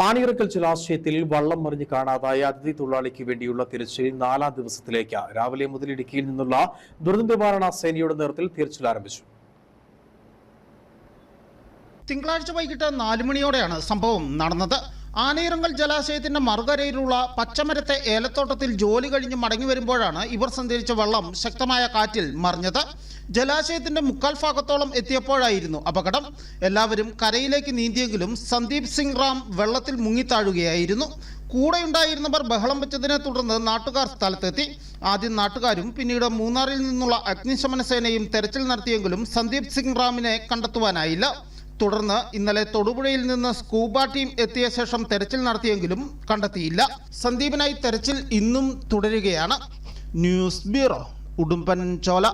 ആണിയിറക്കൽ ജലാശയത്തിൽ വള്ളം മറിഞ്ഞ് കാണാതായ അതിഥി തൊഴിലാളിക്ക് വേണ്ടിയുള്ള തിരച്ചിൽ നാലാം ദിവസത്തിലേക്ക്. രാവിലെ മുതൽ ഇടുക്കിയിൽ നിന്നുള്ള ദുരന്ത നിവാരണ സേനയുടെ നേതൃത്വത്തിൽ തിരച്ചിൽ ആരംഭിച്ചു. തിങ്കളാഴ്ച വൈകിട്ട് നാല് മണിയോടെയാണ് സംഭവം നടന്നത്. ആനയിറങ്കൽ ജലാശയത്തിന്റെ മറുകരയിലുള്ള പച്ചമരത്തെ ഏലത്തോട്ടത്തിൽ ജോലി കഴിഞ്ഞ് മടങ്ങി വരുമ്പോഴാണ് ഇവർ സഞ്ചരിച്ച വെള്ളം ശക്തമായ കാറ്റിൽ മറിഞ്ഞത്. ജലാശയത്തിന്റെ മുക്കാൽ ഭാഗത്തോളം എത്തിയപ്പോഴായിരുന്നു അപകടം. എല്ലാവരും കരയിലേക്ക് നീന്തിയെങ്കിലും സന്ദീപ് സിംഗ് റാം വെള്ളത്തിൽ മുങ്ങിത്താഴുകയായിരുന്നു. കൂടെയുണ്ടായിരുന്നവർ ബഹളം വെച്ചതിനെ തുടർന്ന് നാട്ടുകാർ സ്ഥലത്തെത്തി. ആദ്യം നാട്ടുകാരും പിന്നീട് മൂന്നാറിൽ നിന്നുള്ള അഗ്നിശമന സേനയും തെരച്ചിൽ നടത്തിയെങ്കിലും സന്ദീപ് സിംഗ് റാമിനെ കണ്ടെത്തുവാനായില്ല. തുടർന്ന് ഇന്നലെ തൊടുപുഴയിൽ നിന്ന് സ്കൂബ ടീം എത്തിയ ശേഷം തെരച്ചിൽ നടത്തിയെങ്കിലും കണ്ടെത്തിയില്ല. സന്ദീപിനായി തെരച്ചിൽ ഇന്നും തുടരുകയാണ്. News bureau Udumbanchola.